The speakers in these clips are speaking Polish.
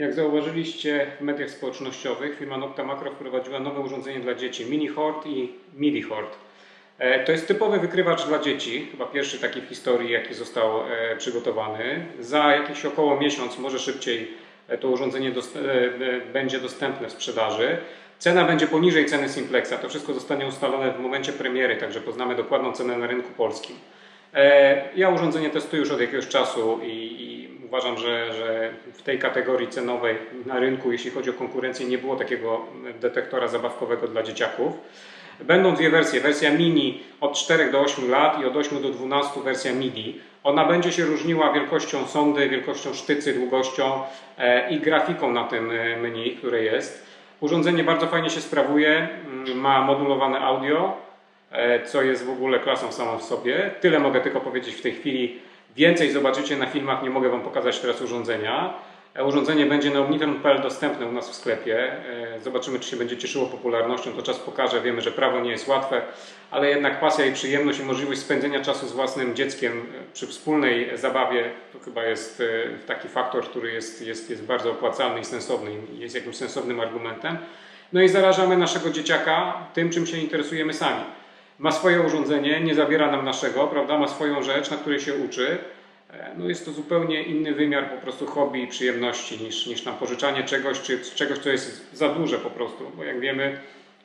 Jak zauważyliście w mediach społecznościowych, firma Nocta Macro wprowadziła nowe urządzenie dla dzieci Mini Hort i Midi Hort. E, To jest typowy wykrywacz dla dzieci, chyba pierwszy taki w historii, jaki został e, przygotowany. Za jakiś około miesiąc, może szybciej, e, to urządzenie dost- będzie dostępne w sprzedaży. Cena będzie poniżej ceny Simplexa. To wszystko zostanie ustalone w momencie premiery, także poznamy dokładną cenę na rynku polskim. Ja urządzenie testuję już od jakiegoś czasu i, i uważam, że, że w tej kategorii cenowej na rynku, jeśli chodzi o konkurencję, nie było takiego detektora zabawkowego dla dzieciaków. Będą dwie wersje. Wersja mini od 4 do 8 lat i od 8 do 12 wersja MIDI. Ona będzie się różniła wielkością sondy, wielkością sztycy, długością e, i grafiką na tym e, menu, które jest. Urządzenie bardzo fajnie się sprawuje, mm, ma modulowane audio, e, co jest w ogóle klasą samą w sobie. Tyle mogę tylko powiedzieć w tej chwili. Więcej zobaczycie na filmach, nie mogę Wam pokazać teraz urządzenia. E, Urządzenie będzie na omnitron.pl dostępne u nas w sklepie. E, Zobaczymy, czy się będzie cieszyło popularnością. To czas pokaże. Wiemy, że prawo nie jest łatwe, ale jednak pasja i przyjemność i możliwość spędzenia czasu z własnym dzieckiem e, przy wspólnej zabawie to chyba jest taki faktor, który jest, jest, jest bardzo opłacalny i sensowny jest jakimś sensownym argumentem. No i zarażamy naszego dzieciaka tym, czym się interesujemy sami. Ma swoje urządzenie, nie zabiera nam naszego, prawda? Ma swoją rzecz, na której się uczy. E, No jest to zupełnie inny wymiar po prostu hobby i przyjemności niż, niż nam pożyczanie czegoś, czy czegoś, co jest za duże po prostu. Bo jak wiemy,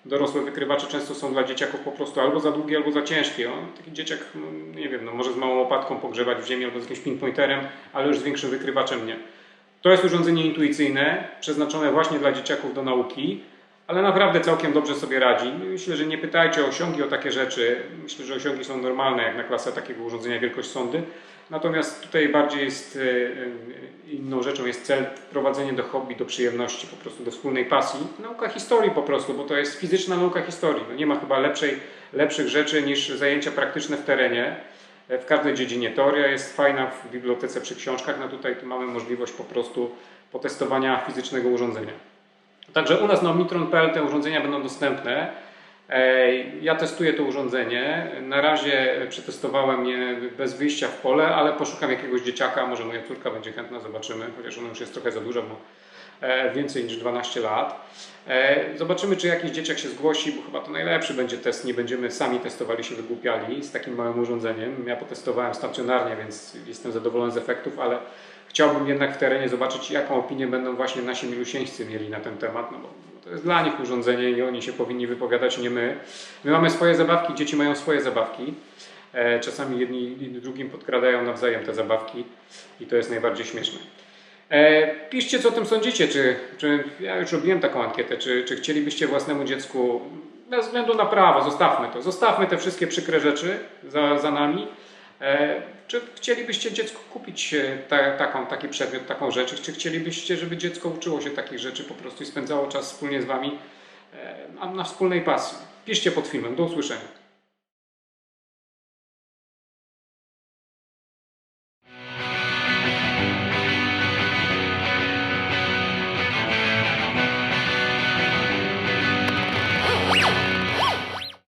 dorosłe wykrywacze często są dla dzieciaków po prostu albo za długie, albo za ciężkie. On, taki dzieciak, no, nie wiem, no, może z małą łopatką pogrzebać w ziemi albo z jakimś pinpointerem, ale już z większym wykrywaczem nie. To jest urządzenie intuicyjne, przeznaczone właśnie dla dzieciaków do nauki, ale naprawdę całkiem dobrze sobie radzi. Myślę, że nie pytajcie o osiągi, o takie rzeczy. Myślę, że osiągi są normalne jak na klasę takiego urządzenia wielkość sondy. Natomiast tutaj bardziej jest e, e, inną rzeczą jest cel wprowadzenie do hobby, do przyjemności, po prostu do wspólnej pasji. Nauka historii po prostu, bo to jest fizyczna nauka historii. No nie ma chyba lepszej, lepszych rzeczy niż zajęcia praktyczne w terenie. E, W każdej dziedzinie teoria jest fajna w bibliotece przy książkach, no tutaj tu mamy możliwość po prostu potestowania fizycznego urządzenia. Także u nas na omnitron.pl te urządzenia będą dostępne. E, Ja testuję to urządzenie. Na razie przetestowałem je bez wyjścia w pole, ale poszukam jakiegoś dzieciaka. Może moja córka będzie chętna, zobaczymy, chociaż ona już jest trochę za duża, bo więcej niż 12 lat. E, Zobaczymy, czy jakiś dzieciak się zgłosi, bo chyba to najlepszy będzie test. Nie będziemy sami testowali się wygłupiali z takim małym urządzeniem. Ja potestowałem stacjonarnie, więc jestem zadowolony z efektów, ale chciałbym jednak w terenie zobaczyć, jaką opinię będą właśnie nasi milusieńcy mieli na ten temat, no bo to jest dla nich urządzenie i oni się powinni wypowiadać, nie my. My mamy swoje zabawki, dzieci mają swoje zabawki. E, Czasami jedni drugim podkradają nawzajem te zabawki i to jest najbardziej śmieszne. E, Piszcie, co o tym sądzicie. Czy, czy ja już robiłem taką ankietę, czy, czy chcielibyście własnemu dziecku, bez względu na prawo, zostawmy to, zostawmy te wszystkie przykre rzeczy za, za nami. E, Czy chcielibyście dziecku kupić e, ta, taką, taki przedmiot, taką rzecz? Czy chcielibyście, żeby dziecko uczyło się takich rzeczy po prostu i spędzało czas wspólnie z Wami na wspólnej pasji? Piszcie pod filmem. Do usłyszenia.